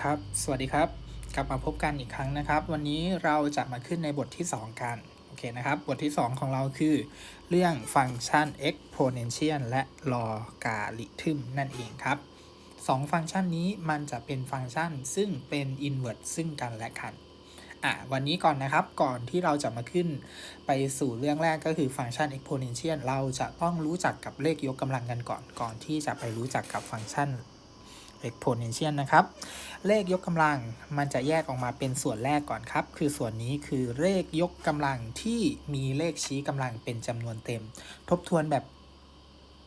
ครับ สวัสดีครับ กลับมาพบกันอีกครั้งนะครับ วันนี้เราจะมาขึ้นในบทที่ 2 กัน โอเคนะครับ บทที่ 2 ของเราคือ เรื่องฟังก์ชัน exponential และ logarithm นั่นเองครับสองฟังก์ชันนี้มันจะเป็นฟังก์ชันซึ่งเป็น inverse ซึ่งกันและกันอะวันนี้ก่อนนะครับ ก่อนที่เราจะมาขึ้นไปสู่เรื่องแรกก็คือฟังก์ชัน exponential เราจะต้องรู้จักกับเลขยกกำลังกันก่อน ก่อนที่จะไปรู้จักกับฟังก์ชัน exponential นะครับ เลขยกกำลังมันจะแยกออกมาเป็นส่วนแรกก่อนครับ คือส่วนนี้คือเลขยกกำลังที่มีเลขชี้กำลังเป็นจำนวนเต็ม ทบทวนแบบ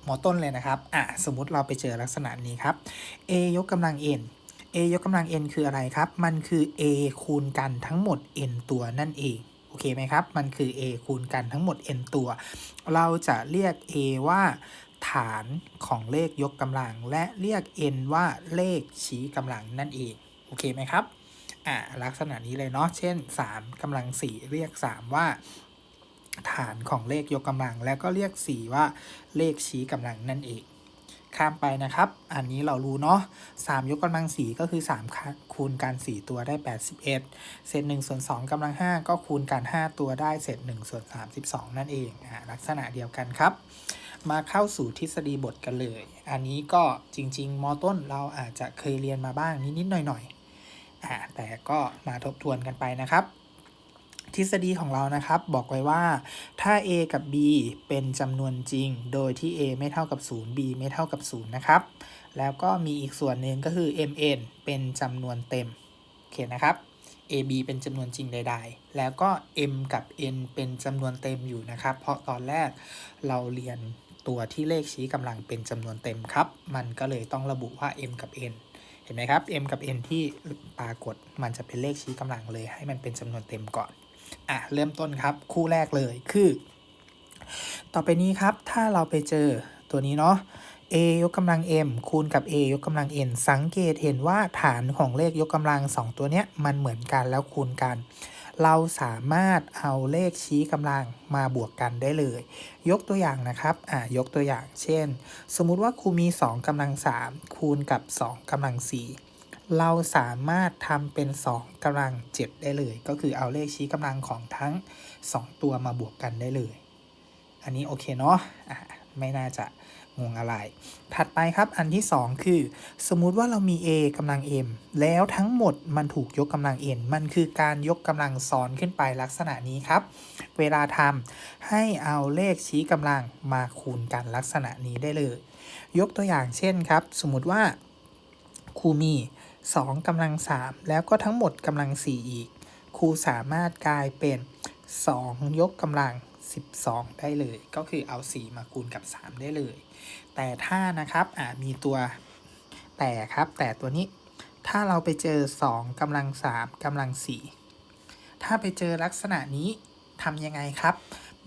หมอต้นเลยนะครับ อะ สมมติเราไปเจอลักษณะนี้ครับ a ยกกำลัง n a ยกกำลัง n คืออะไรครับ มันคือ a คูณกันทั้งหมด n ตัวนั่นเอง โอเคไหมครับ มันคือ a คูณกันทั้งหมด n ตัว เราจะเรียก a ว่า ฐานของเลขยกกำลัง และเรียก n ว่าเลขชี้กำลังนั่นเอง โอเคไหมครับอ่าลักษณะนี้เลยเนาะ เช่น 3กำลัง 4 เรียก 3 ว่า ฐานของเลขยกกำลัง แล้วก็เรียก 4 ว่าเลขชี้กำลังนั่นเอง ข้ามไปนะครับ อันนี้เรารู้เนาะ3ยกกำลัง 4 ก็คือ 3 คูณกัน 4 ตัวได้ 81 เศษ1ส่วน2กำลัง 5 ก็คูณกัน 5 ตัวได้ เศษ1ส่วน32 นั่นเองอ่าลักษณะเดียวกันครับ มาเข้าสู่ทฤษฎีบทกันเลย อันนี้ก็จริง ๆ มอต้นเราอาจจะเคยเรียนมาบ้างนิดๆหน่อยๆอ่าแต่ก็มาทบทวนกันไปนะครับ ทฤษฎีของเรานะครับ บอกไว้ว่า ถ้า a กับ b เป็นจำนวนจริง โดยที่ a ไม่เท่ากับ 0 b ไม่เท่ากับ 0 นะครับ แล้วก็มีอีกส่วนหนึ่งก็คือ mn เป็นจำนวนเต็มโอเคนะครับ a b เป็นจำนวนจริงใด ๆ แล้วก็ m กับ n เป็นจำนวนเต็มอยู่นะครับ เพราะตอนแรกเราเรียน ตัวที่เลขชี้กำลังเป็นจำนวนเต็มครับ มันก็เลยต้องระบุว่า m กับ n เห็นไหมครับ m กับ n ที่ปรากฏมันจะเป็นเลขชี้กำลังเลย ให้มันเป็นจำนวนเต็มก่อนอะเริ่มต้นครับ คู่แรกเลยคือ ต่อไปนี้ครับ ถ้าเราไปเจอตัวนี้เนาะ a ยกกำลัง m คูณกับ a ยกกำลัง n สังเกตเห็นว่าฐานของเลขยกกำลัง 2 ตัวเนี้ยมันเหมือนกันแล้วคูณกัน เราสามารถเอาเลขชี้กำลังมาบวกกันได้เลย ยกตัวอย่างนะครับอ่ายกตัวอย่างเช่น สมมุติว่าครูมี 2กำลัง 3 คูณกับ 2กำลัง 4 เราสามารถทำเป็น 2กำลัง 7 ได้เลย ก็คือเอาเลขชี้กำลังของทั้ง 2 ตัวมาบวกกันได้เลย อันนี้โอเคเนาะอ่าไม่น่าจะ งงอะไร ถัดไปครับอันที่ 2 คือ สมมุติว่าเรามี a กำลัง m แล้วทั้งหมดมันถูกยกกำลัง n มันคือการยกกำลังซ้อนขึ้นไปลักษณะนี้ครับ เวลาทำให้เอาเลขชี้กำลังมาคูณกันลักษณะนี้ได้เลย ยกตัวอย่างเช่นครับ สมมุติว่าครูมี2กำลัง 3 แล้วก็ทั้งหมดกำลัง 4 อีกครูสามารถกลายเป็น 2 ยกกำลัง 12 ได้เลย ก็คือเอา 4 มาคูณกับ 3 ได้เลย แต่ถ้านะครับอ่ามีตัวแต่ครับแต่ตัวนี้ถ้าเราไปเจอ 2กำลัง 3กำลัง 4 ถ้าไปเจอลักษณะนี้ทำยังไงครับ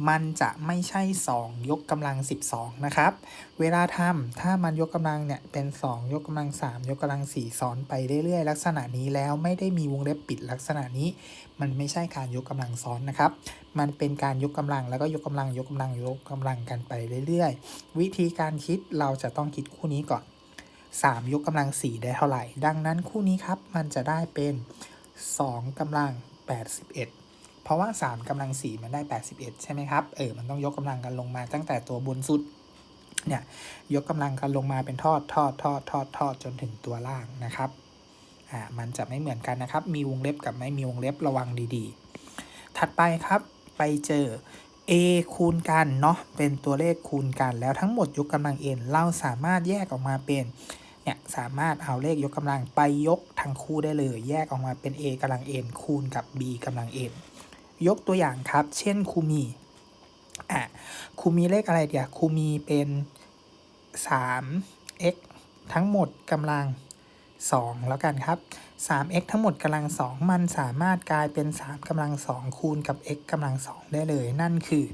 มันจะไม่ใช่ 2 ยกกำลัง 12 นะครับ เวลาทำถ้ามันยกกำลังเนี่ยเป็น 2 ยกกำลัง 3 ยกกำลัง 4 ซ้อนไปเรื่อยๆ ลักษณะนี้แล้วไม่ได้มีวงเล็บปิดลักษณะนี้ มันไม่ใช่การยกกำลังซ้อนนะครับ มันเป็นการยกกำลังแล้วก็ยกกำลังยกกำลังยกกำลังกันไปเรื่อยๆ วิธีการคิดเราจะต้องคิดคู่นี้ก่อน 3 ยกกำลัง 4 ได้เท่าไหร่ ดังนั้นคู่นี้ครับมันจะได้เป็น 2กำลัง 81 เพราะว่า 3กำลัง 4 มันได้ 81 ใช่ไหมครับ เออ มันต้องยกกำลังกันลงมาตั้งแต่ตัวบนสุด เนี่ย ยกกำลังกันลงมาเป็นทอดทอดทอดทอดทอดจนถึงตัวล่างนะครับ อ่า มันจะไม่เหมือนกันนะครับ มีวงเล็บกับไม่มีวงเล็บระวังดีๆ ถัดไปครับ ไปเจอ a คูณกันเนาะ เป็นตัวเลขคูณกัน แล้วทั้งหมดยกกำลัง n เราสามารถแยกออกมาเป็น เนี่ย สามารถเอาเลขยกกำลังไปยกทั้งคู่ได้เลย แยกออกมาเป็น a กำลัง n คูณกับ b กำลัง n ยกตัวอย่างครับ เช่นครูมีอะครูมีเลขอะไรเดี๋ยวครูมีเป็น 3x ทั้งหมดกำลัง 2 แล้วกันครับ 3x ทั้งหมดกำลัง 2 มันสามารถกลายเป็น 3กำลัง 2 คูณกับ x กำลัง 2 ได้เลย นั่นคือ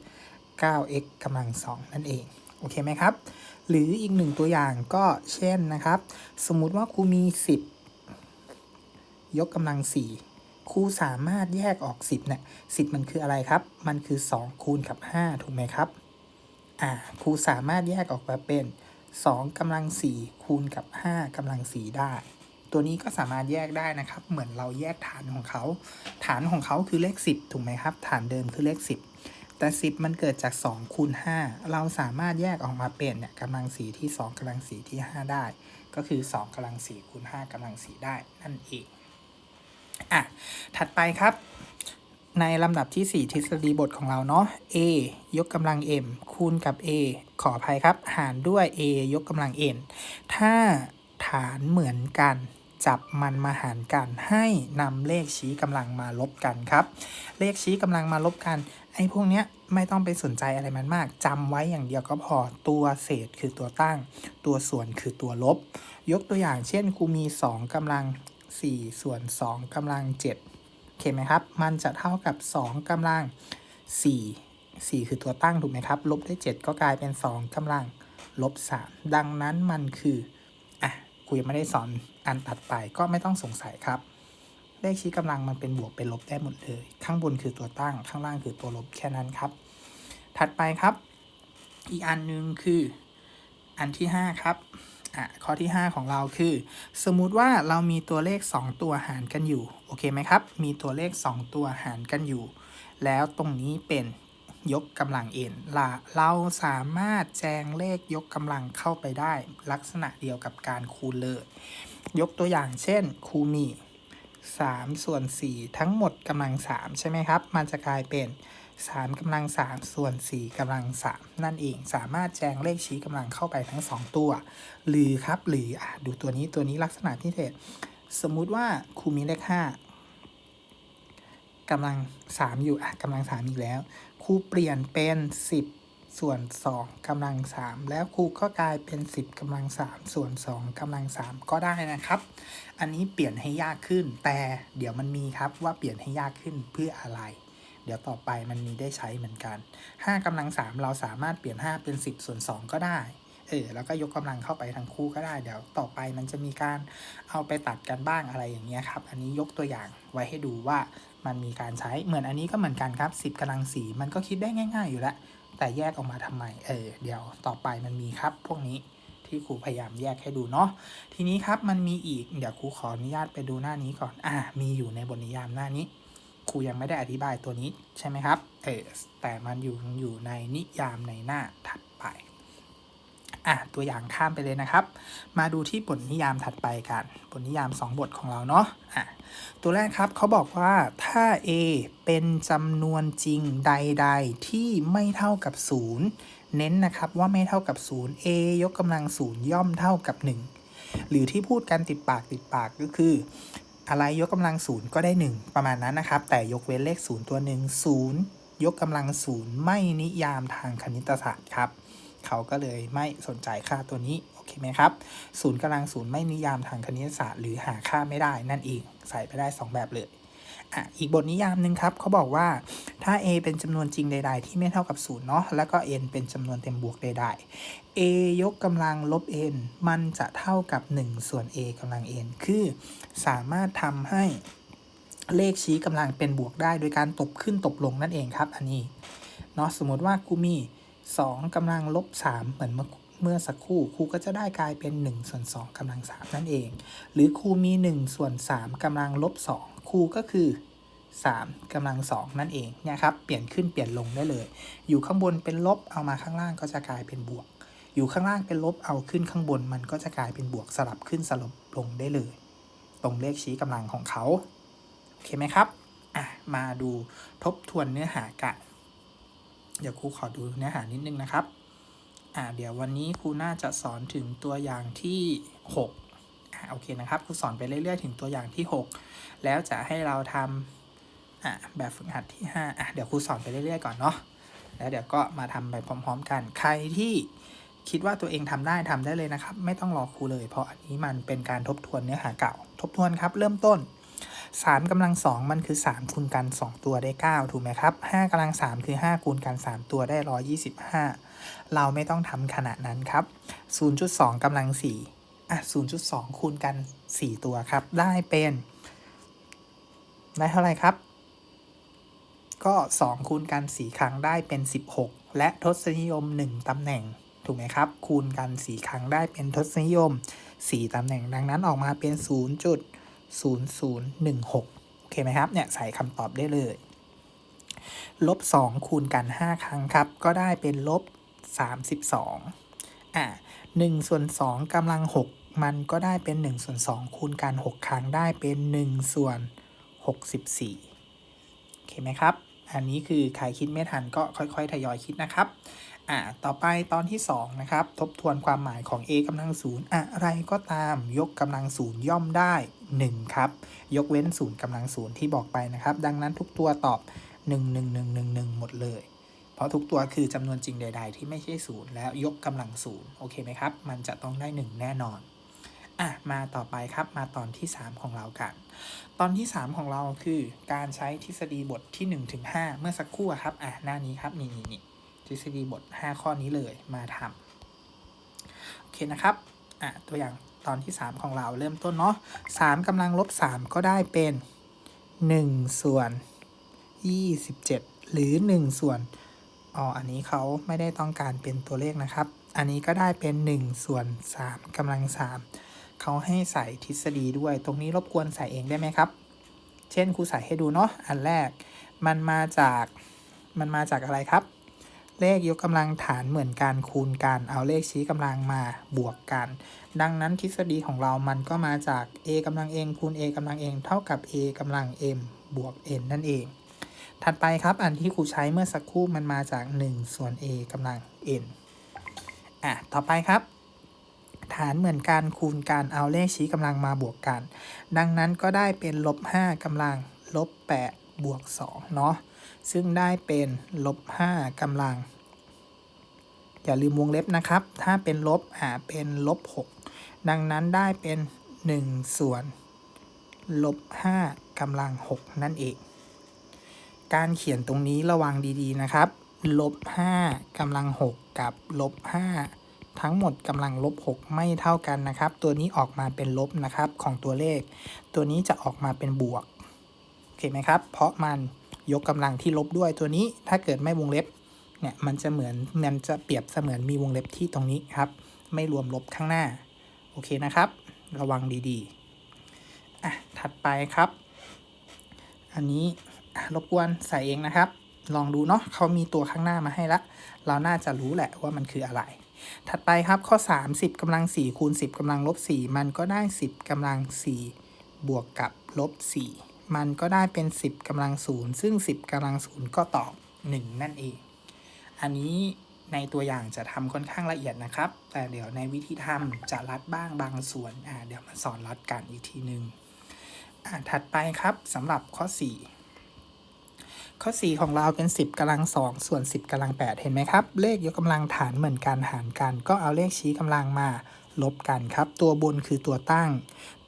9x กำลัง 2 นั่นเอง โอเคไหมครับ หรืออีกหนึ่งตัวอย่างก็เช่นนะครับ สมมุติว่าครูมี 10 ยกกำลัง 4 ครูสามารถแยกออก 10เนี่ย10 มันคืออะไรครับ มันคือ 2 คูณกับ 5 ถูกไหมครับ อ่า ครูสามารถแยกออกมาเป็น 2กำลัง 4 คูณกับ 5กำลัง 4 ได้ ตัวนี้ก็สามารถแยกได้นะครับ เหมือนเราแยกฐานของเขา ฐานของเขาคือเลข 10 ถูกไหมครับ ฐานเดิมคือเลข 10 แต่ 10 มันเกิดจาก 2 คูณ 5 เราสามารถแยกออกมาเป็นเนี่ยกำลังสีที่ 2กำลังสีที่ 5 ได้ ก็คือ 2กำลัง 4 คูณ 5กำลังสีได้ นั่นเอง อะ ถัดไปครับ ในลำดับที่ 4 ทฤษฎีบทของเราเนาะ a ยกกำลัง m คูณกับ a ขออภัยครับ หารด้วย a ยกกำลัง n ถ้าฐานเหมือนกันจับมันมาหารกันให้นำเลขชี้กำลังมาลบกันครับ เลขชี้กำลังมาลบกันไอ้พวกเนี้ยไม่ต้องไปสนใจอะไรมันมากจำไว้อย่างเดียวก็พอตัวเศษคือตัวตั้ง ตัวส่วนคือตัวลบ ยกตัวอย่างเช่นกูมี 2กำลัง 4 ส่วน 2กำลัง7โอเคไหมครับ มันจะเท่ากับ 2กำลัง 4 4 คือตัวตั้งถูกไหมครับ ลบด้วย 7 ก็กลายเป็น 2กำลังลบ 3 ดังนั้นมันคืออะกูยังไม่ได้สอนอันถัดไปก็ไม่ต้องสงสัยครับ เลขชี้กำลังมันเป็นบวกเป็นลบได้หมดเลย ข้างบนคือตัวตั้งข้างล่างคือตัวลบแค่นั้นครับ ถัดไปครับ อีกอันหนึงคืออันที่ 5 ครับ อะข้อที่ 5 ของเราคือ สมมุติว่าเรามีตัวเลข 2 ตัวหารกันอยู่โอเคไหมครับ มีตัวเลข 2 ตัวหารกันอยู่ แล้วตรงนี้เป็นยกกำลังเอ็นละเราสามารถแจงเลขยกกำลังเข้าไปได้ ลักษณะเดียวกับการคูณเลย ยกตัวอย่างเช่น คูมี3ส่วน4ทั้งหมดกำลัง 3 ใช่ไหมครับ มันจะกลายเป็น3 กำลัง 3 ส่วน 4กำลัง 3 นั่นเองสามารถแจงเลขชี้กำลังเข้าไปทั้ง 2 ตัว หรือครับหรืออดูตัวนี้ตัวนี้ลักษณะพิเศษสมมุติว่าครูมีเลข 5กำลัง 3 อยู่อะกำลัง 3 อีกแล้วครูเปลี่ยนเป็น 10 ส่วน 2กำลัง 3 แล้วครูก็กลายเป็น 10กำลัง 3 ส่วน 2กำลัง 3 ก็ได้นะครับ อันนี้เปลี่ยนให้ยากขึ้น แต่เดี๋ยวมันมีครับว่าเปลี่ยนให้ยากขึ้นเพื่ออะไร เดี๋ยวต่อไปมันมีได้ใช้เหมือนกัน 5กำลัง 3 เราสามารถเปลี่ยน 5 เป็น 10 ส่วน 2 ก็ได้เออแล้วก็ยกกำลังเข้าไปทั้งคู่ก็ได้เดี๋ยวต่อไปมันจะมีการเอาไปตัดกันบ้างอะไรอย่างเงี้ยครับ อันนี้ยกตัวอย่างไว้ให้ดูว่ามันมีการใช้เหมือนอันนี้ก็เหมือนกันครับ 10กำลัง4มันก็คิดได้ง่าย ๆ อยู่แล้ว แต่แยกออกมาทำไมเออเดี๋ยวต่อไปมันมีครับ พวกนี้ที่ครูพยายามแยกให้ดูเนาะทีนี้ครับมันมีอีกเดี๋ยวครูขออนุญาตไปดูหน้านี้ก่อนอ่ามีอยู่ในบทนิยามหน้านี้ ครูยังไม่ได้อธิบายตัวนี้ใช่ไหมครับเออแต่มันอยู่อยู่ในนิยามในหน้าถัดไปอะตัวอย่างข้ามไปเลยนะครับ มาดูที่บทนิยามถัดไปกัน บทนิยาม 2 บทของเราเนาะอะตัวแรกครับเขาบอกว่าถ้า a เป็นจำนวนจริงใด ๆ ที่ไม่เท่ากับ 0 เน้นนะครับว่าไม่เท่ากับ 0 a ยกกำลัง 0 ย่อมเท่ากับ 1 หรือที่พูดกันติดปากติดปากก็คือ อะไรยกกำลัง0ก็ได้ 1 ประมาณนั้นนะครับ แต่ยกเว้นเลข0ตัวหนึ่ง0ยกกำลัง0ไม่นิยามทางคณิตศาสตร์ครับ เขาก็เลยไม่สนใจค่าตัวนี้โอเคไหมครับศูนย์กำลังศูนย์ไม่นิยามทางคณิตศาสตร์ หรือหาค่าไม่ได้นั่นเองใส่ไปได้ 2 แบบเลยอะอีกบทนิยามหนึ่งครับเขาบอกว่าถ้า a เป็นจำนวนจริงใด ๆ ที่ไม่เท่ากับ0เนาะแล้วก็ n เป็นจำนวนเต็มบวกใด ๆ a ยกกำลังลบ n มันจะเท่ากับ 1 ส่วน a กำลัง n คือ สามารถทำให้เลขชี้กำลังเป็นบวกได้ โดยการตบขึ้นตบลงนั่นเองครับ อันนี้เนาะสมมติว่ากูมี 2กำลังลบ 3 เหมือนเมื่อเมื่อสักครู่ครูก็จะได้กลายเป็น1ส่วน2กำลัง3นั่นเอง หรือครูมี1ส่วน3กำลังลบ2ครูก็คือ3กำลัง2นั่นเองเนี่ยครับเปลี่ยนขึ้นเปลี่ยนลงได้เลย อยู่ข้างบนเป็นลบเอามาข้างล่างก็จะกลายเป็นบวก อยู่ข้างล่างเป็นลบเอาขึ้นข้างบนมันก็จะกลายเป็นบวกสลับขึ้นสลับลงได้เลย ตรงเลขชี้กำลังของเขาโอเคไหมครับอะมาดูทบทวนเนื้อหากันเดี๋ยวครูขอดูเนื้อหานิดนึงนะครับอ่าเดี๋ยววันนี้ครูน่าจะสอนถึงตัวอย่างที่6อ่าโอเคนะครับครูสอนไปเรื่อยๆ ถึงตัวอย่างที่ 6 แล้วจะให้เราทำอ่าแบบฝึกหัดที่5อะเดี๋ยวครูสอนไปเรื่อยๆก่อนเนาะแล้วเดี๋ยวก็มาทำไปพร้อม ๆ กันใครที่ คิดว่าตัวเองทำได้ทำได้เลยนะครับ ไม่ต้องรอครูเลย เพราะอันนี้มันเป็นการทบทวนเนื้อหาเก่า ทบทวนครับ เริ่มต้น3กำลัง 2 มันคือ 3คูณกัน 2 ตัวได้ 9 ถูกไหมครับ5กำลัง 3 คือ 5 คูณกัน 3 ตัวได้ 125 เราไม่ต้องทำขนาดนั้นครับ 0.2กำลัง4อะ0.2 คูณกัน 4 ตัวครับ ได้เป็น ได้เท่าไหร่ครับ ก็ 2 คูณกัน 4 ครั้งได้เป็น 16 และทศนิยม 1ตำแหน่ง ถูกไหมครับ คูณกัน 4 ครั้งได้เป็นทศนิยม 4ตำแหน่งดังนั้นออกมาเป็น 0.0016 โอเคไหมครับ เนี่ยใส่คำตอบได้เลย ลบ 2 คูณกัน 5 ครั้งครับ ก็ได้เป็นลบ 32 อะ1ส่วน2กำลัง 6 มันก็ได้เป็น1ส่วน2คูณกัน 6 ครั้งได้เป็น1ส่วน 64 โอเคไหมครับ อันนี้คือใครคิดไม่ทันก็ค่อยๆ ทยอยคิดนะครับ อ่าต่อไปตอนที่ 2 นะครับ ทบทวนความหมายของ a กำลังศูนย์อะไรก็ตามยกกำลังศูนย์ย่อมได้ 1 ครับ ยกเว้นศูนย์กำลังศูนย์ที่บอกไปนะครับ ดังนั้นทุกตัวตอบ 1 1 1 1 1 หมดเลย เพราะทุกตัวคือจำนวนจริงใด ๆ ที่ไม่ใช่ศูนย์แล้วยกกำลังศูนย์โอเคไหมครับ มันจะต้องได้ 1 แน่นอนอะมาต่อไปครับมาตอนที่ 3 ของเรากัน ตอนที่ 3 ของเราคือการใช้ทฤษฎีบทที่1ถึง5เมื่อสักครู่ครับอะหน้านี้ครับนี่นี่นี่ ทฤษฎีบท 5 ข้อนี้เลยมาทำโอเคนะครับอะตัวอย่างตอนที่ 3 ของเราเริ่มต้นเนาะ3กำลังลบ 3 ก็ได้เป็น 1 ส่วน 27 หรือ 1 ส่วนอ๋ออันนี้เขาไม่ได้ต้องการเป็นตัวเลขนะครับ อันนี้ก็ได้เป็น 1 ส่วน 3กำลัง 3 เขาให้ใส่ทฤษฎีด้วย ตรงนี้รบกวนใส่เองได้ไหมครับ เช่นครูใส่ให้ดูเนาะ อันแรก มันมาจาก มันมาจากอะไรครับ เลขยกกำลังฐานเหมือนการคูณกันเอาเลขชี้กำลังมาบวกกัน ดังนั้นทฤษฎีของเรามันก็มาจาก a กำลังเองคูณ a กำลังเองเท่ากับ a กำลัง m บวก n นั่นเอง ถัดไปครับอันที่ครูใช้เมื่อสักครู่มันมาจาก 1 ส่วน a กำลัง n อะต่อไปครับ ฐานเหมือนการคูณกันเอาเลขชี้กำลังมาบวกกัน ดังนั้นก็ได้เป็นลบ5กำลังลบ8บวก2เนาะ ซึ่งได้เป็นลบ5กำลัง อย่าลืมวงเล็บนะครับ ถ้าเป็นลบอ่าเป็นลบ6ดังนั้นได้เป็น 1 ส่วนลบ5กำลัง 6 นั่นเอง การเขียนตรงนี้ระวังดีๆนะครับลบ5กำลัง 6 กับลบ5ทั้งหมดกำลังลบ 6 ไม่เท่ากันนะครับ ตัวนี้ออกมาเป็นลบนะครับของตัวเลข ตัวนี้จะออกมาเป็นบวก โอเคไหมครับ เพราะมัน ยกกำลังที่ลบด้วยตัวนี้ถ้าเกิดไม่วงเล็บเนี่ยมันจะเหมือนมันจะเปรียบเสมือนมีวงเล็บที่ตรงนี้ครับ ไม่รวมลบข้างหน้า โอเคนะครับ ระวังดีๆอะถัดไปครับ อันนี้รบกวนใส่เองนะครับ ลองดูเนาะเขามีตัวข้างหน้ามาให้ละ เราน่าจะรู้แหละว่ามันคืออะไร ถัดไปครับข้อ30กำลัง4คูณ10กำลังลบ4มันก็ได้ 10กำลัง 4 บวกกับลบ4 มันก็ได้เป็น 10กำลัง0ซึ่ง 10กำลัง0ก็ตอบ 1 นั่นเอง อันนี้ในตัวอย่างจะทำค่อนข้างละเอียดนะครับ แต่เดี๋ยวในวิธีทำจะรัดบ้างบางส่วนอ่าเดี๋ยวมาสอนรัดกันอีกทีหนึ่งอ่าถัดไปครับสำหรับข้อ 4 ข้อ 4 ของเราเป็น 10กำลัง2ส่วน 10กำลัง 8 เห็นไหมครับ เลขยกกำลังฐานเหมือนกันหารกัน ก็เอาเลขชี้กำลังมาลบกันครับ ตัวบนคือตัวตั้ง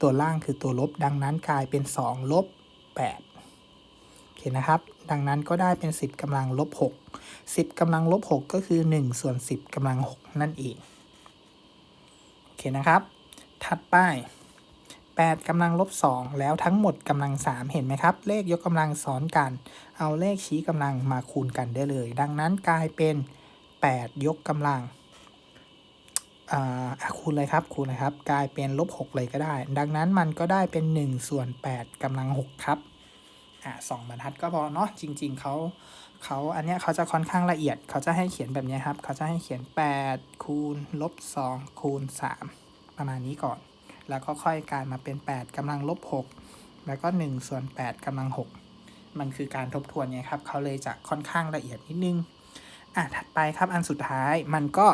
ตัวล่างคือตัวลบ ดังนั้นกลายเป็น 2 ลบ 8โอเคนะครับ ดังนั้นก็ได้เป็น 10กำลังลบ 6 10กำลังลบ 6 ก็คือ 1 ส่วน 10กำลัง 6 นั่นเองโอเคนะครับ ถัดไป8กำลังลบ 2 แล้วทั้งหมดกำลัง 3 เห็นไหมครับ เลขยกกำลังซ้อนกัน เอาเลขชี้กำลังมาคูณกันได้เลย ดังนั้นกลายเป็น 8 ยกกำลัง คูณเลยครับคูณเลยครับ กลายเป็นลบ6เลยก็ได้ ดังนั้นมันก็ได้เป็น 1 ส่วน8กำลัง6ครับอะสองบรรทัดก็พอเนาะจริง ๆเขาเขาอันเนี้ยเขาจะค่อนข้างละเอียดเขาจะให้เขียนแบบนี้ครับเขาจะให้เขียน 8 คูณลบ2คูณ 3 ประมาณนี้ก่อน แล้วก็ค่อยกลายมาเป็น 8กำลังลบ6แล้วก็ 1 ส่วน8กำลัง 6 มันคือการทบทวนไงครับเขาเลยจะค่อนข้างละเอียดนิดนึงอะถัดไปครับอันสุดท้ายมันก็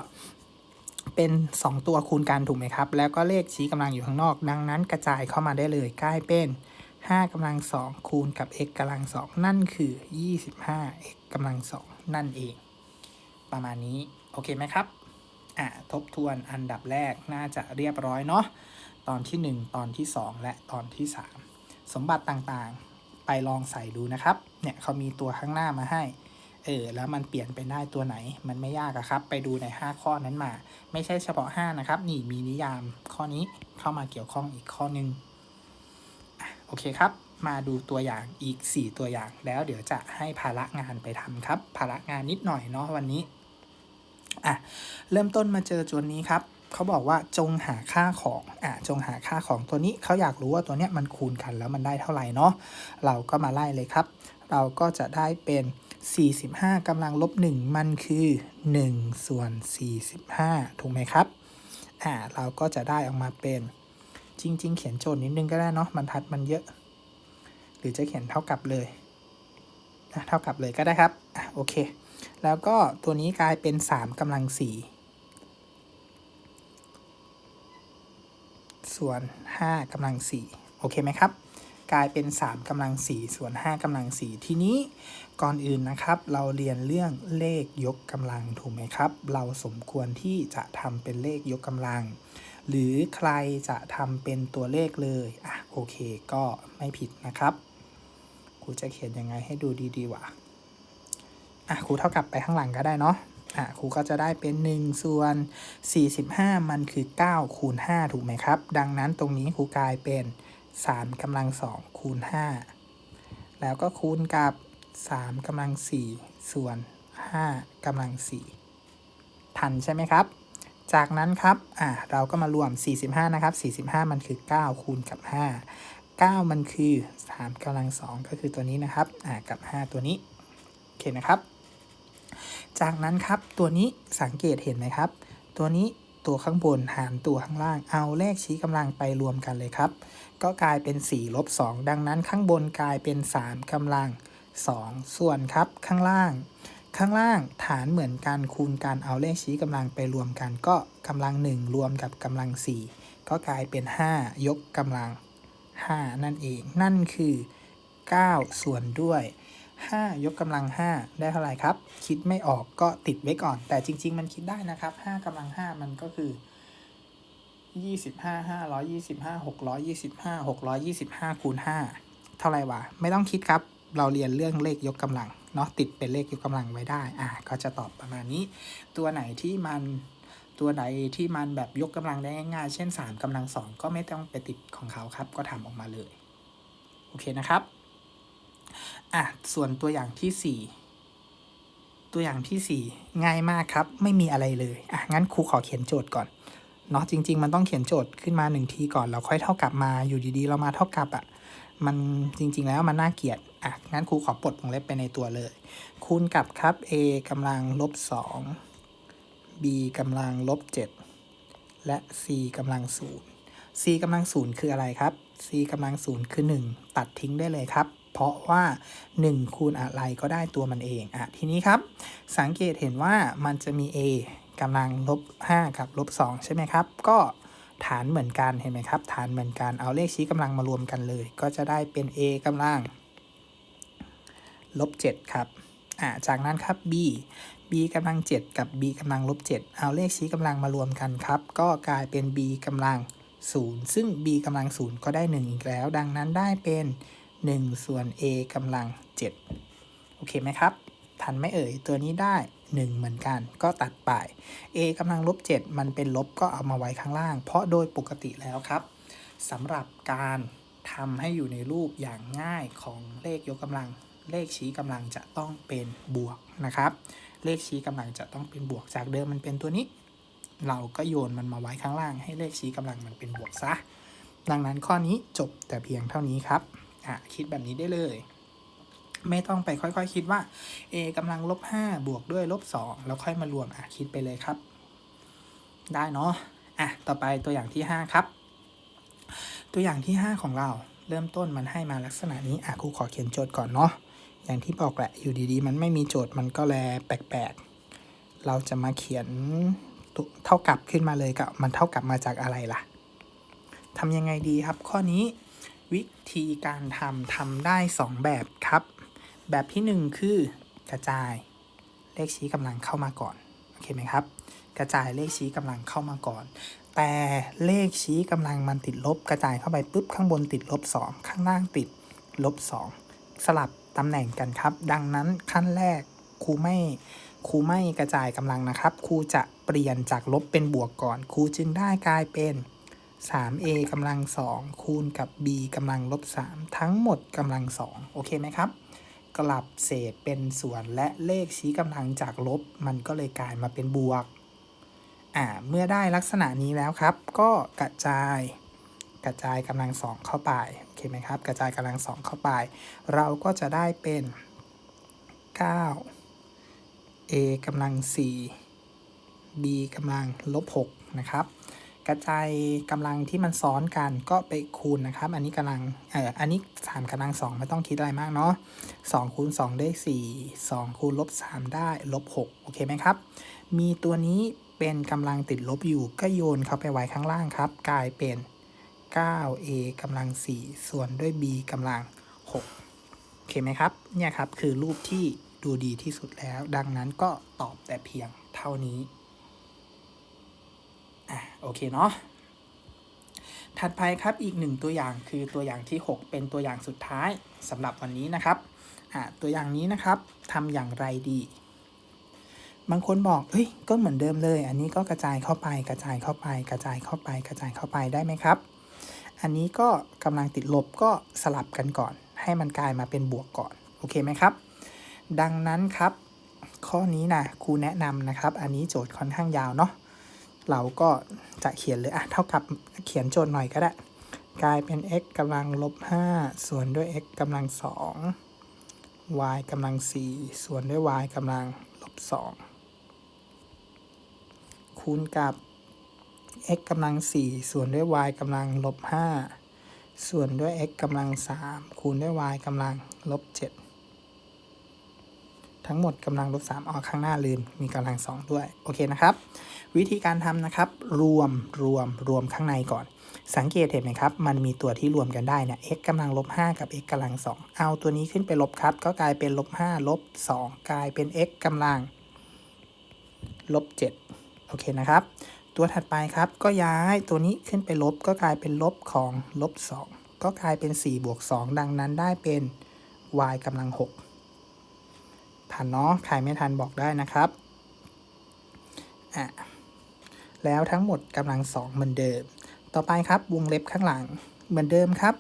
เป็น 2 ตัวคูณกันถูกไหมครับ แล้วก็เลขชี้กำลังอยู่ข้างนอก ดังนั้นกระจายเข้ามาได้เลยกลายเป็น 5กำลัง2คูณกับ x กำลัง2นั่นคือ 25 x กำลัง2นั่นเอง ประมาณนี้ โอเคไหมครับอะทบทวนอันดับแรกน่าจะเรียบร้อยเนาะตอนที่ 1 ตอนที่ 2 และตอนที่ 3 สมบัติต่างๆ ไปลองใส่ดูนะครับเนี่ยเขามีตัวข้างหน้ามาให้ เออแล้วมันเปลี่ยนเป็นได้ตัวไหน มันไม่ยากอะครับ ไปดูใน 5 ข้อนั้นมา ไม่ใช่เฉพาะ 5 นะครับ นี่มีนิยามข้อนี้เข้ามาเกี่ยวข้องอีกข้อหนึ่งโอเคครับ มาดูตัวอย่างอีก 4 ตัวอย่าง แล้วเดี๋ยวจะให้ภาระงานไปทำครับ ภาระงานนิดหน่อยเนาะวันนี้อะเริ่มต้นมาเจอจวนนี้ครับเขาบอกว่าจงหาค่าของอะจงหาค่าของตัวนี้เขาอยากรู้ว่าตัวเนี้ยมันคูณกันแล้วมันได้เท่าไหร่เนาะเราก็มาไล่เลยครับ เราก็จะได้เป็น 45กำลังลบ 1 มันคือ1ส่วน45 ถูกไหมครับ อ่า เราก็จะได้ออกมาเป็น จริง ๆ เขียนโจทย์นิดนึงก็ได้เนาะบรรทัดมันเยอะ หรือจะเขียนเท่ากับเลยนะเท่ากับเลยก็ได้ครับอะโอเค แล้วก็ตัวนี้กลายเป็น 3กำลัง 4 ส่วน 5กำลัง 4 โอเคไหมครับ กลายเป็น 3กำลัง 4 ส่วน 5กำลัง 4 ทีนี้ ก่อนอื่นนะครับ เราเรียนเรื่องเลขยกกำลังถูกไหมครับ เราสมควรที่จะทำเป็นเลขยกกำลัง หรือใครจะทำเป็นตัวเลขเลยอะโอเคก็ไม่ผิดนะครับครูจะเขียนยังไงให้ดูดีๆวะอะครูเท่ากับไปข้างหลังก็ได้เนาะอะครูก็จะได้เป็น 1 ส่วน 45 มันคือ 9 คูณ 5 ถูกไหมครับ ดังนั้นตรงนี้ครูกลายเป็น 3กำลัง2คูณ 5 แล้วก็คูณกับ 3กำลัง4ส่วน5กำลัง4ทันใช่ไหมครับ จากนั้นครับอะเราก็มารวม 45 นะครับ 45 มันคือ 9 คูณกับ 5 9 มันคือ 3กำลัง 2 ก็คือตัวนี้นะครับอะกับ 5 ตัวนี้ โอเคนะครับ จากนั้นครับตัวนี้สังเกตเห็นไหมครับ ตัวนี้ตัวข้างบนหารตัวข้างล่าง เอาเลขชี้กำลังไปรวมกันเลยครับ ก็กลายเป็น 4 ลบ 2 ดังนั้นข้างบนกลายเป็น 3กำลัง2 ส่วนครับข้างล่าง ข้างล่างฐานเหมือนกันคูณกันเอาเลขชี้กำลังไปรวมกัน ก็กำลัง 1 รวมกับกำลัง 4 ก็กลายเป็น 5 ยกกำลัง 5 นั่นเอง นั่นคือ 9 ส่วนด้วย 5 ยกกำลัง 5 ได้เท่าไหร่ครับ คิดไม่ออกก็ติดไว้ก่อน แต่จริง ๆ มันคิดได้นะครับ5กำลัง 5 มันก็คือ25 525 625 625คูณ5เท่าไรวะ ไม่ต้องคิดครับ เราเรียนเรื่องเลขยกกำลังเนาะติดเป็นเลขยกกำลังไว้ได้อะก็จะตอบประมาณนี้ ตัวไหนที่มันตัวใดที่มันแบบยกกำลังได้ง่ายๆ เช่น 3กำลัง 2 ก็ไม่ต้องไปติดของเขาครับ ก็ทำออกมาเลย โอเคนะครับอะส่วนตัวอย่างที่ 4 ตัวอย่างที่ 4 ง่ายมากครับ ไม่มีอะไรเลยอะงั้นครูขอเขียนโจทย์ก่อนเนาะจริง ๆ มันต้องเขียนโจทย์ขึ้นมาหนึ่งทีก่อนเราค่อยเท่ากับมาอยู่ดีๆ เรามาเท่ากับอะ่ะมันจริง ๆ แล้วมันน่าเกลียด อะงั้นครูขอปลดวงเล็บไปในตัวเลย คูณกับครับ a กำลังลบ 2 b กำลังลบ 7 และ c กำลัง 0 c กำลัง 0 คืออะไรครับ c กำลัง 0 คือ 1 ตัดทิ้งได้เลยครับ เพราะว่า 1 คูณอะไรก็ได้ตัวมันเองอะทีนี้ครับ สังเกตเห็นว่ามันจะมี a กำลังลบ 5 กับลบ 2 ใช่ไหมครับ ก็ฐานเหมือนกันเห็นไหมครับ ฐานเหมือนกันเอาเลขชี้กำลังมารวมกันเลย ก็จะได้เป็น a กำลัง ลบ7ครับอ่าจากนั้นครับ b b กำลัง 7 กับ b กำลังลบ7เอาเลขชี้กำลังมารวมกันครับ ก็กลายเป็น b กำลัง 0 ซึ่ง b กำลัง 0 ก็ได้ 1 อีกแล้ว ดังนั้นได้เป็น 1 ส่วน a กำลัง 7 โอเคไหมครับ ทันไม่เอ่ย ตัวนี้ได้ 1 เหมือนกัน ก็ตัดไป a กำลังลบ7มันเป็นลบก็เอามาไว้ข้างล่าง เพราะโดยปกติแล้วครับสำหรับการทำให้อยู่ในรูปอย่างง่ายของเลขยกกำลัง เลขชี้กำลังจะต้องเป็นบวกนะครับ เลขชี้กำลังจะต้องเป็นบวกจากเดิมมันเป็นตัวนี้ เราก็โยนมันมาไว้ข้างล่างให้เลขชี้กำลังมันเป็นบวกซะ ดังนั้นข้อนี้จบแต่เพียงเท่านี้ครับอะคิดแบบนี้ได้เลย ไม่ต้องไปค่อยๆคิดว่า a กำลังลบ5บวกด้วยลบ2แล้วค่อยมารวมอะคิดไปเลยครับ ได้เนาะอะต่อไปตัวอย่างที่ 5 ครับ ตัวอย่างที่ 5 ของเราเริ่มต้นมันให้มาลักษณะนี้ อะครูขอเขียนโจทย์ก่อนเนาะ อย่างที่บอกแหละอยู่ดีๆ มันไม่มีโจทย์มันก็แลแปลกๆ เราจะมาเขียนตัวเท่ากับขึ้นมาเลยกับมันเท่ากับมาจากอะไรล่ะทำยังไงดีครับ ข้อนี้วิธีการทำทำได้ 2 แบบครับ แบบที่ 1 คือกระจายเลขชี้กำลังเข้ามาก่อนโอเคไหมครับ กระจายเลขชี้กำลังเข้ามาก่อน แต่เลขชี้กำลังมันติดลบ กระจายเข้าไปปุ๊บข้างบนติดลบ 2 ข้างล่างติดลบ 2 สลับ ตำแหน่งกันครับ ดังนั้นขั้นแรกครูไม่ครูไม่กระจายกำลังนะครับครูจะเปลี่ยนจากลบเป็นบวกก่อนครูจึงได้กลายเป็น 3a กำลัง2คูณกับ b กำลังลบ3ทั้งหมดกำลัง2โอเคไหมครับ กลับเศษเป็นส่วนและเลขชี้กำลังจากลบ มันก็เลยกลายมาเป็นบวกอ่าเมื่อได้ลักษณะนี้แล้วครับ ก็กระจายกระจายกำลังสองเข้าไป เคไหมครับ กระจายกำลังสองเข้าไป เราก็จะได้เป็น 9 a กำลัง 4 b กำลังลบ6นะครับ กระจายกำลังที่มันซ้อนกันก็ไปคูณนะครับ อันนี้กำลังเอ่ออันนี้3กำลัง 2 ไม่ต้องคิดอะไรมากเนาะ2คูณ2ได้ 4 2คูณลบ3ได้ลบ6โอเคไหมครับ มีตัวนี้เป็นกำลังติดลบอยู่ก็โยนเข้าไปไว้ข้างล่างครับ กลายเป็น 9a กำลัง 4 ส่วนด้วย b กำลัง 6 โอเคไหมครับ เนี่ยครับ คือรูปที่ดูดีที่สุดแล้ว ดังนั้นก็ตอบแต่เพียงเท่านี้ อะ โอเคเนาะถัดไปครับอีกหนึ่งตัวอย่างคือตัวอย่างที่ 6 เป็นตัวอย่างสุดท้ายสำหรับวันนี้นะครับอะตัวอย่างนี้นะครับทำอย่างไรดี บางคนบอกเฮ้ยก็เหมือนเดิมเลย อันนี้ก็กระจายเข้าไปกระจายเข้าไป กระจายเข้าไป กระจายเข้าไปได้ไหมครับ อันนี้ก็กำลังติดลบก็สลับกันก่อน ให้มันกลายมาเป็นบวกก่อน โอเคไหมครับ ดังนั้นครับ ข้อนี้นะครูแนะนำนะครับ อันนี้โจทย์ค่อนข้างยาวเนาะเราก็จะเขียนเลยอะเท่ากับเขียนโจทย์หน่อยก็ได้ กลายเป็น x กำลังลบ 5 ส่วนด้วย x กำลัง 2 y กำลัง 4 ส่วนด้วย y กำลังลบ 2 คูณกับ x กำลัง 4 ส่วนด้วย y กำลังลบ 5 ส่วนด้วย x กำลัง 3 คูณด้วย y กำลังลบ 7 ทั้งหมดกำลังลบ 3 ออกข้างหน้าลืม มีกำลัง 2 ด้วย โอเคนะครับ วิธีการทำนะครับ รวมรวมรวมข้างในก่อน สังเกตเห็นไหมครับ มันมีตัวที่รวมกันได้เนี่ย x กำลังลบ 5 กับ x กำลัง 2 เอาตัวนี้ขึ้นไปลบครับ ก็กลายเป็นลบ 5 ลบ 2 กลายเป็น x กำลังลบ 7 โอเคนะครับ ตัวถัดไปครับก็ย้ายตัวนี้ขึ้นไปลบก็กลายเป็นลบของลบ2ก็กลายเป็น4บวก2ดังนั้นได้เป็น y กำลัง6ทันเนาะใครไม่ทันบอกได้นะครับอะแล้วทั้งหมดกำลังสองเหมือนเดิม ต่อไปครับวงเล็บข้างหลังเหมือนเดิมครับ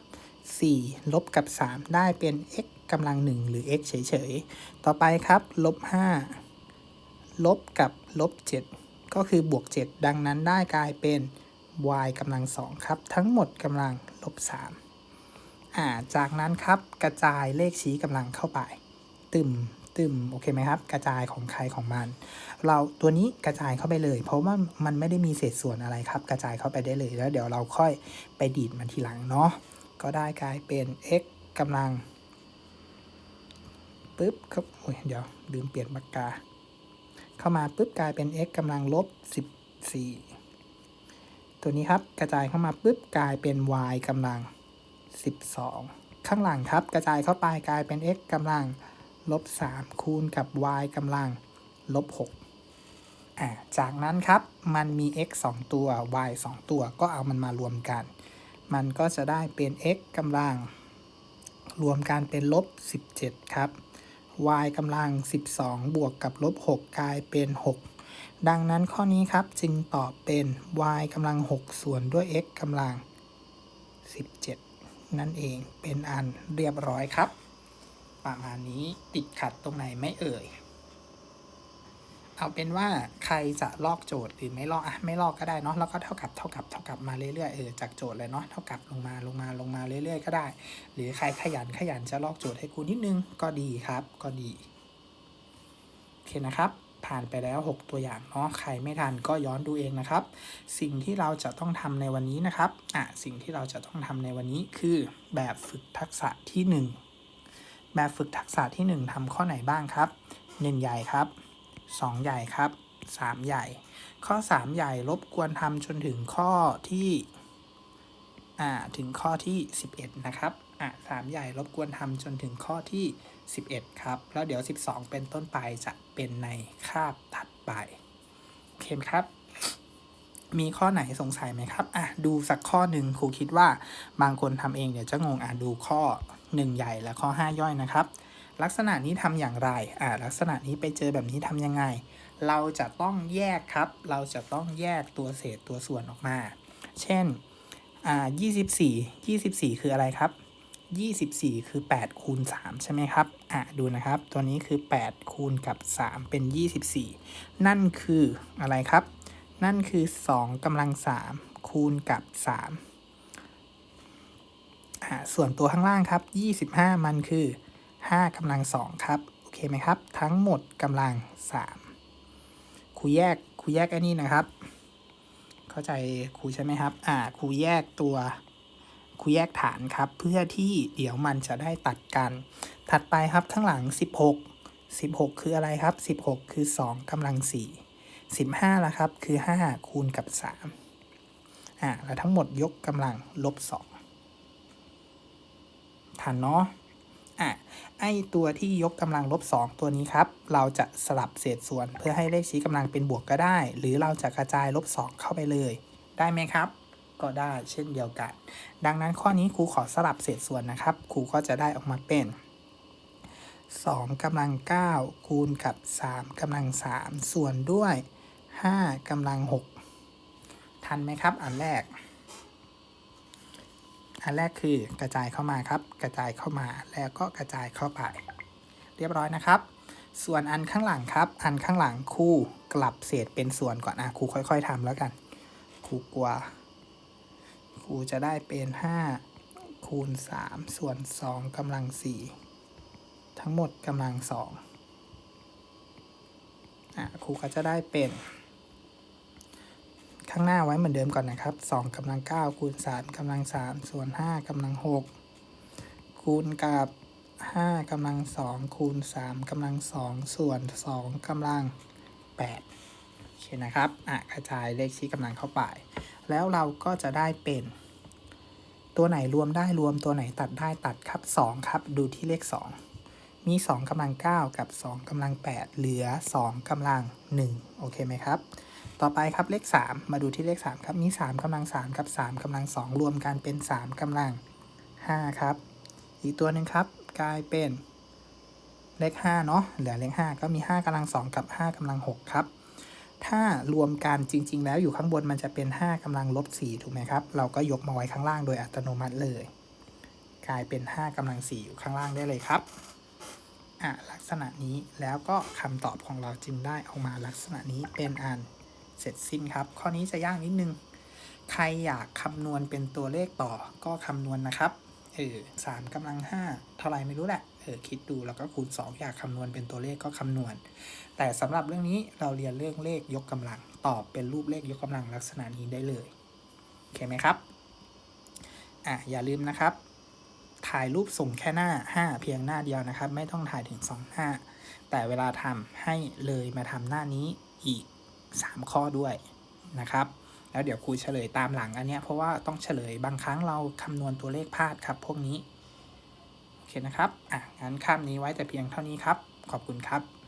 4 ลบกับ 3 ได้เป็น x กำลัง 1 หรือ x เฉยๆ ต่อไปครับลบ5ลบกับลบ7 ก็คือบวก 7 ดังนั้นได้กลายเป็น y กำลัง2ครับ ทั้งหมดกำลังลบ3อ่าจากนั้นครับกระจายเลขชี้กำลังเข้าไป ตึมตึมโอเคไหมครับ กระจายของใครของมัน เราตัวนี้กระจายเข้าไปเลย เพราะว่ามันไม่ได้มีเศษส่วนอะไรครับ กระจายเข้าไปได้เลยแล้วเดี๋ยวเราค่อยไปดีดมันทีหลังเนาะก็ได้กลายเป็น x กำลังปึ๊บครับโอ้ยเดี๋ยวลืมเปลี่ยนปากกา เข้ามาปึ๊บกลายเป็น x กำลังลบ 14 ตัวนี้ครับกระจายเข้ามาปึ๊บกลายเป็น y กำลัง 12 ข้างหลังครับกระจายเข้าไปกลายเป็น x กำลังลบ 3 คูณกับ y กำลังลบ 6 อ่า จากนั้นครับมันมี x 2 ตัว y 2 ตัวก็เอามันมารวมกัน มันก็จะได้เป็น x กำลัง รวมกันเป็นลบ 17 ครับ y กำลัง 12 บวกกับลบ 6 กลายเป็น 6 ดังนั้นข้อนี้ครับจึงตอบเป็น y กำลัง 6 ส่วนด้วย x กำลัง 17 นั่นเองเป็นอันเรียบร้อยครับ ประมาณนี้ติดขัดตรงไหนไม่เอ่ย เอาเป็นว่าใครจะลอกโจทย์หรือไม่ลอกอะไม่ลอกก็ได้เนาะแล้วก็เท่ากับเท่ากับเท่ากับมาเรื่อยๆเออจากโจทย์เลยเนาะเท่ากับลงมาลงมาลงมาเรื่อยๆ ก็ได้ หรือใครขยันขยันจะลอกโจทย์ให้ครูนิดนึงก็ดีครับก็ดีโอเคนะครับ ผ่านไปแล้ว 6 ตัวอย่างเนาะใครไม่ทันก็ย้อนดูเองนะครับ สิ่งที่เราจะต้องทำในวันนี้นะครับอะสิ่งที่เราจะต้องทำในวันนี้คือแบบฝึกทักษะที่ 1 แบบฝึกทักษะที่ 1ทำข้อไหนบ้างครับ1ใหญ่ครับ 2 ใหญ่ครับ 3 ใหญ่ ข้อ 3 ใหญ่รบกวนทำจนถึงข้อที่อ่าถึงข้อที่ 11 นะครับอะสามใหญ่รบกวนทำจนถึงข้อที่ 11 ครับ แล้วเดี๋ยว 12 เป็นต้นไปจะเป็นในคาบถัดไปโอเคไหมครับ มีข้อไหนสงสัยไหมครับอะดูสักข้อหนึ่งครูคิดว่าบางคนทำเองเดี๋ยวจะงงอะดูข้อ 1 ใหญ่และข้อ 5 ย่อยนะครับ ลักษณะนี้ทำอย่างไรอ่าลักษณะนี้ไปเจอแบบนี้ทำยังไง เราจะต้องแยกครับ เราจะต้องแยกตัวเศษตัวส่วนออกมา เช่นอ่า24 24 คืออะไรครับ24 คือ 8 คูณ 3 ใช่ไหมครับ อะ ดูนะครับ ตัวนี้คือ 8 คูณกับ 3 เป็น 24 นั่นคืออะไรครับ นั่นคือ 2กำลัง 3 คูณกับ 3 อ่าส่วนตัวข้างล่างครับ 25 มันคือ 5กำลัง 2 ครับ โอเคไหมครับ ทั้งหมดกำลัง 3ครูแยกครูแยกไอ้นี่นะครับ เข้าใจครูใช่ไหมครับ อ่าครูแยกตัวครูแยกฐานครับ เพื่อที่เดี๋ยวมันจะได้ตัดกัน ถัดไปครับข้างหลัง 16 16 คืออะไรครับ 16 คือ 2กำลัง 4 15ละครับ คือ 5 คูณกับ 3อ่าแล้วทั้งหมดยกกำลังลบ 2ทันเนาะ อะไอตัวที่ยกกำลังลบ 2 ตัวนี้ครับ เราจะสลับเศษส่วน เพื่อให้เลขชี้กำลังเป็นบวกก็ได้ หรือเราจะกระจายลบ 2 เข้าไปเลย ได้ไหมครับ ก็ได้เช่นเดียวกัน ดังนั้นข้อนี้ครูขอสลับเศษส่วนนะครับ ครูก็จะได้ออกมาเป็น2กำลัง 9 คูณกับ 3กำลัง 3 ส่วนด้วย 5กำลัง 6 ทันไหมครับ อันแรก อันแรกคือกระจายเข้ามาครับ กระจายเข้ามาแล้วก็กระจายเข้าไป เรียบร้อยนะครับ ส่วนอันข้างหลังครับ อันข้างหลังครูกลับเศษเป็นส่วนก่อนอะครูค่อย ๆทำแล้วกันครูกลัวครูจะได้เป็น 5 คูณ 3 ส่วน 2กำลัง 4 ทั้งหมดกำลัง2อะครูก็จะได้เป็น ข้างหน้าไว้เหมือนเดิมก่อนนะครับ2กำลัง9คูณ3กำลัง3ส่วน5กำลัง6คูณกับ5กำลัง2คูณ3กำลัง2ส่วน2กำลัง8โอเคนะครับอะกระจายเลขชี้กำลังเข้าไป แล้วเราก็จะได้เป็นตัวไหนรวมได้รวมตัวไหนตัดได้ตัดครับ 2 ครับ ดูที่เลข 2 มี 2กำลัง 9 กับ 2กำลัง 8 เหลือ 2กำลัง 1 โอเคไหมครับ ต่อไปครับเลข 3 มาดูที่เลข 3 ครับ มี 3กำลัง3กับ 3กำลัง 2 รวมกันเป็น 3กำลัง 5 ครับ อีกตัวหนึ่งครับ กลายเป็นเลข5เนาะเหลือเลข 5 ก็มี 5กำลัง 2 กับ 5กำลัง 6 ครับ ถ้ารวมกันจริง ๆ แล้วอยู่ข้างบนมันจะเป็น 5กำลังลบ4ถูกไหมครับ เราก็ยกมาไว้ข้างล่างโดยอัตโนมัติเลย กลายเป็น 5กำลัง 4 อยู่ข้างล่างได้เลยครับอะลักษณะนี้แล้วก็คำตอบของเราจึงได้ออกมาลักษณะนี้เป็นอัน เสร็จสิ้นครับ ข้อนี้จะยากนิดนึง ใครอยากคำนวณเป็นตัวเลขต่อก็คำนวณนะครับเออสามกำลังห้าเท่าไรไม่รู้แหละเออคิดดูแล้วก็คูณ 2 อยากคำนวณเป็นตัวเลขก็คำนวณ แต่สำหรับเรื่องนี้เราเรียนเรื่องเลขยกกำลัง ตอบเป็นรูปเลขยกกำลังลักษณะนี้ได้เลยโอเคไหมครับอะอย่าลืมนะครับ ถ่ายรูปส่งแค่หน้า 5 เพียงหน้าเดียวนะครับ ไม่ต้องถ่ายถึง2หน้าแต่เวลาทำให้เลยมาทำหน้านี้อีก 3 ข้อด้วยนะครับ แล้วเดี๋ยวครูเฉลยตามหลังอันเนี้ยเพราะว่าต้องเฉลยบางครั้งเราคำนวณตัวเลขพลาดครับ พวกนี้ โอเคนะครับ อะงั้นข้ามนี้ไว้แต่เพียงเท่านี้ครับ ขอบคุณครับ